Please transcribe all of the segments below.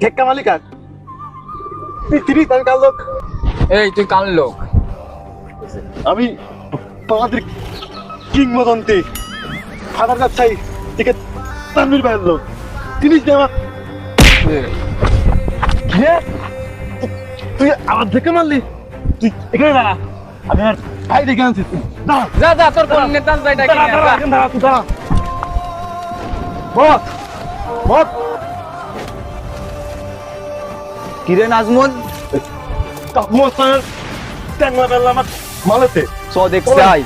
ঠেক্কা মালিক আর? তুই তিরিশ আমি কাল লোক। এই তুই কাল আমি তোমাদের কিংবদন্তি সাঁতার কাটছাই থেকে তানবির ভাইয়ের লোক। তিরিশ দেওয়া তুই আমার দেখে মারলি? তুই এখানে দাঁড়া। আমি আর ভাই দেখে আনছি। দাঁড়া। যা যা তোর নেতা দাঁড়া। দাঁড়া দাঁড়া। বস বস কিরে নাজমুল? কাকু স্যার ট্যাংলা বেলা আমার মালেতে। চ দেখতে আই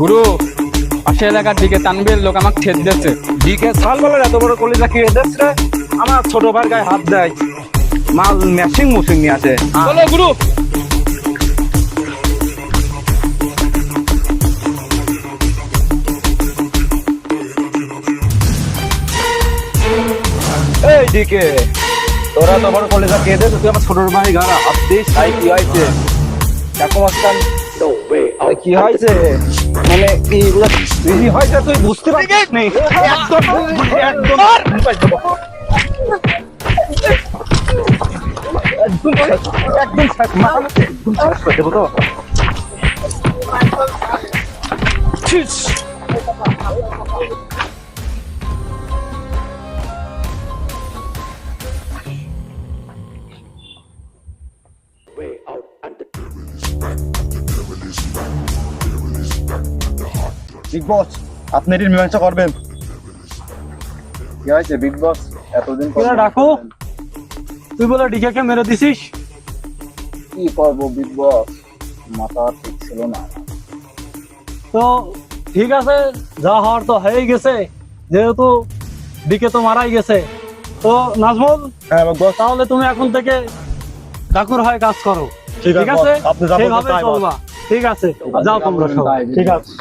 গুরু পাশে এলাকার দিকে তানবির লোক আমাকে ঠেট দিচ্ছে দিকে সাল বলে এত বড় কলিজা কি এদেশ রে আমার ছোট ভাই গায়ে হাত দেয়। মাল ম্যাচিং মুসিং নিয়ে আছে বলো গুরু। এই দিকে তোরা তো বড় কলিজা কে দেশ তুই আমার ছোট ভাই গায়ে হাত দিস তাই কি হয়েছে? দেখো মাস্টার। আরে কি হয়েছে? মানে কি হয়েছে তুই বুঝতে পারছিস নি? একদম একদম একদম একদম একদম শেষ করে দেবো তো বিগ বস আপনি এটির মীমাংসা করবেন। কি হয়েছে বিগ বস এতদিন ডাকো তুই বলে ডিকেকে মেরে দিছিস? কি করব বিগ বস মাথা ঠিক ছিল না। তো ঠিক আছে যা হওয়ার তো হয়েই গেছে যেহেতু ডিকে তো মারাই গেছে। তো নাজমুল হ্যাঁ তাহলে তুমি এখন থেকে কাকুর হয় কাজ করো। ঠিক আছে ঠিক আছে? আপনি যা সেভাবে চলবা। ঠিক আছে যাও তোমরা সব ঠিক আছে।